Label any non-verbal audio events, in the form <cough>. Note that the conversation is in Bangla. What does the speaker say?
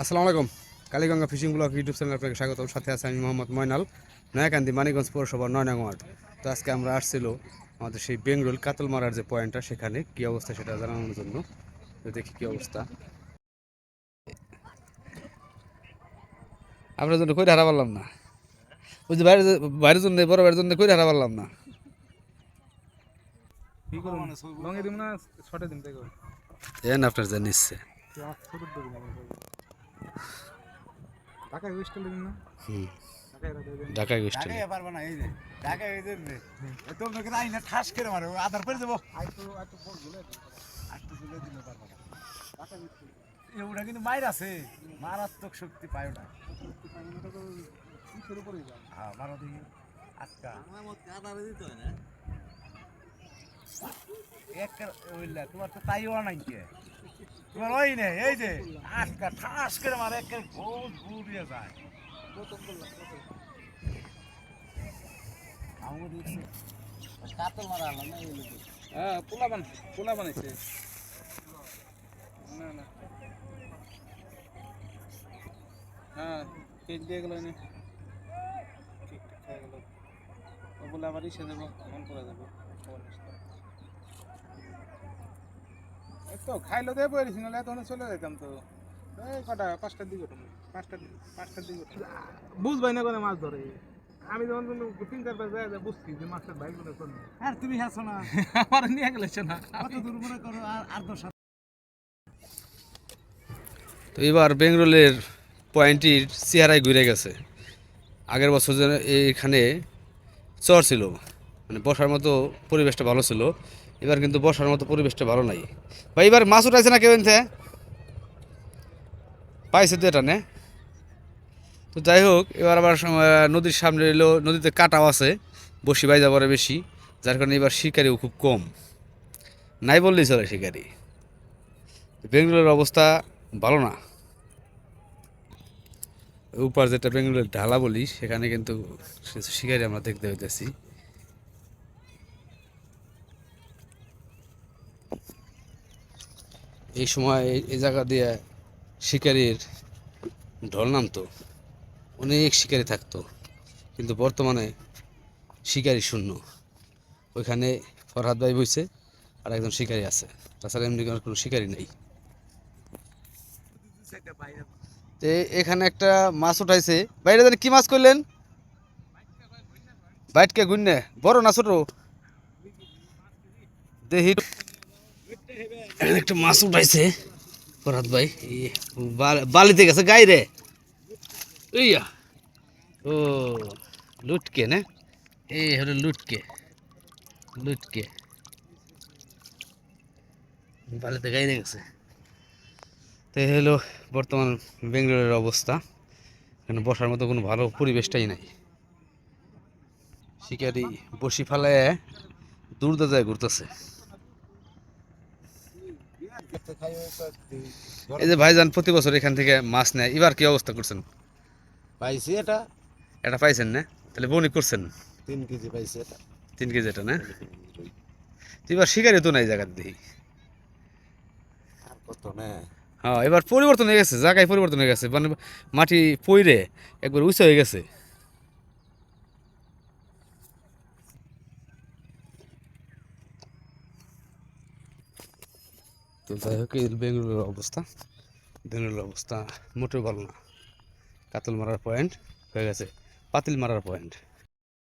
আসসালামু আলাইকুম। Kaliganga fishing blog YouTube channel আপনাকে স্বাগতম সাথে আছে আমি মোহাম্মদ ময়নাল, নয়াকান্দি মানিগঞ্জ পৌরসভা নয়নাং ওয়ার্ড তো আজকে আমরা আসছিল আমাদের সেই বেঙ্গল কাতল মারার যে পয়েন্টটা, সেখানে কি অবস্থা সেটা জানানোর জন্য। দেখি কি অবস্থা। আপনার জন্য কই হারা পারলাম না। ওই যে বাইরের বাইরের জন্য বড় বাইরের জন্য কই হারা পারলাম না। কি করুন? লঙে দিম না শর্টে দিম দেখো এন আপনার যা নিচ্ছে। ছোট দিবি না না? হুম। ঢাকায় ঢাকায় পারবে না এই যে ঢাকায় এই যে তোমরা কিন্তু আইনা ঠাস করে মারো আধার করে দেবো আই তো আই তো বলগুলো আটটা তুলে দিলে পারবে না ওটা কিন্তু মায়ের আছে। মারাত্মক শক্তি পায় ওটা। শুরু করে যাও হ্যাঁ মারো দেখি আটকা একটা ওইলা তোমার তো তাইও নাই কে? তোমার ওই নেই, এই যে আটকা ঠাস করে মারে একটা বহুত ঘুরিয়ে যায়। আমাকে দেখছি কাতল মারা হলো হ্যাঁ পোলা বান পোলা বানাইছে। না না। হ্যাঁ কেক দিয়ে গেল এনে। কেক টেক খাই গেল। বলে আবার ইসে দেবো ফোন করে দেবো। তো। খাইলো নাহলে এত চলে যেতাম তো। এই কটা পাঁচটার দিকে তুমি পাঁচটার পাঁচটার দিকে বুঝবাই না করে মাছ ধরে। আমি যখন তিন চারবার যাই যাই বুঝছি যে মাছের ভাই করে চলে। আর তুমি হাসো না। <laughs> আমার নিয়ে গেলেছে না। কত দূর মনে করো আর আর দশ তো এবার বেঙ্গলের পয়েন্টটির চেহারায় ঘুরে গেছে। আগের বছর যেন এখানে চর ছিল মানে বসার মতো পরিবেশটা ভালো ছিল। এবার কিন্তু বসার মতো পরিবেশটা ভালো নাই। ভাই, এবার মাছ উঠাইছে না কেউ এনতে? পাইছে তো এটা, নে? তো যাই হোক, এবার আবার নদীর সামনে এলো নদীতে কাটাও আছে, বসি বাইজা পরে বেশি, যার কারণে এবার শিকারিও খুব কম। নাই বললেই চলে শিকারি। বেঙ্গলোরের অবস্থা ভালো না। উপর যেটা বেঙ্গলোরের ঢালা বলি, সেখানে কিন্তু শিকারি আমরা দেখতে হইতেছি এই সময় এই- জায়গা দিয়ে শিকারির ঢল নামতো। অনেক শিকারি থাকতো, কিন্তু বর্তমানে শিকারি শূন্য। ওইখানে ফরহাদ ভাই বইছে, আর একজন শিকারি আছে। তাছাড়া এমনি কোনো শিকারি নেই। তো এখানে একটা মাছ উঠাইছে। বাইরে জানি কি মাছ করলেন বাইটকে গুন্নে বড় না ছোট? এখানে একটা মাছ উঠাইছে, ফরহাদ ভাই। বাল- বালিতে গেছে, গাইরে। ইয়া। ও, লুটকে না? এই হলো লুটকে। লুটকে। বালিতে গাইরে গেছে। তো হলো বর্তমান বেঙ্গালোরের অবস্থা। এখানে বসার মতো কোনো ভালো পরিবেশটাই নাই। শিকারি বসি ফালায় দূর যায় ঘুরতেছে। এই যে ভাইজান প্রতি বছর এখান থেকে মাছ নেয় এবার কি অবস্থা করছেন? পাইছি এটা। এটা পাইছেন না? তাহলে বনি করছেন? তিন কেজি পাইছি এটা। তিন কেজি এটা না? এবার শিকারি তো নাই জায়গার দেখি হ্যাঁ এবার পরিবর্তন হয়ে গেছে জায়গায় পরিবর্তন হয়ে গেছে। মানে মাটি পইরে একবার উঁচা হয়ে গেছে। তো যাই হোক, এই বেঙ্গালুরুর অবস্থা। বেঙ্গালুরুর অবস্থা মোটেও ভালো না। কাতল মারার পয়েন্ট হয়ে গেছে। পাতিল মারার পয়েন্ট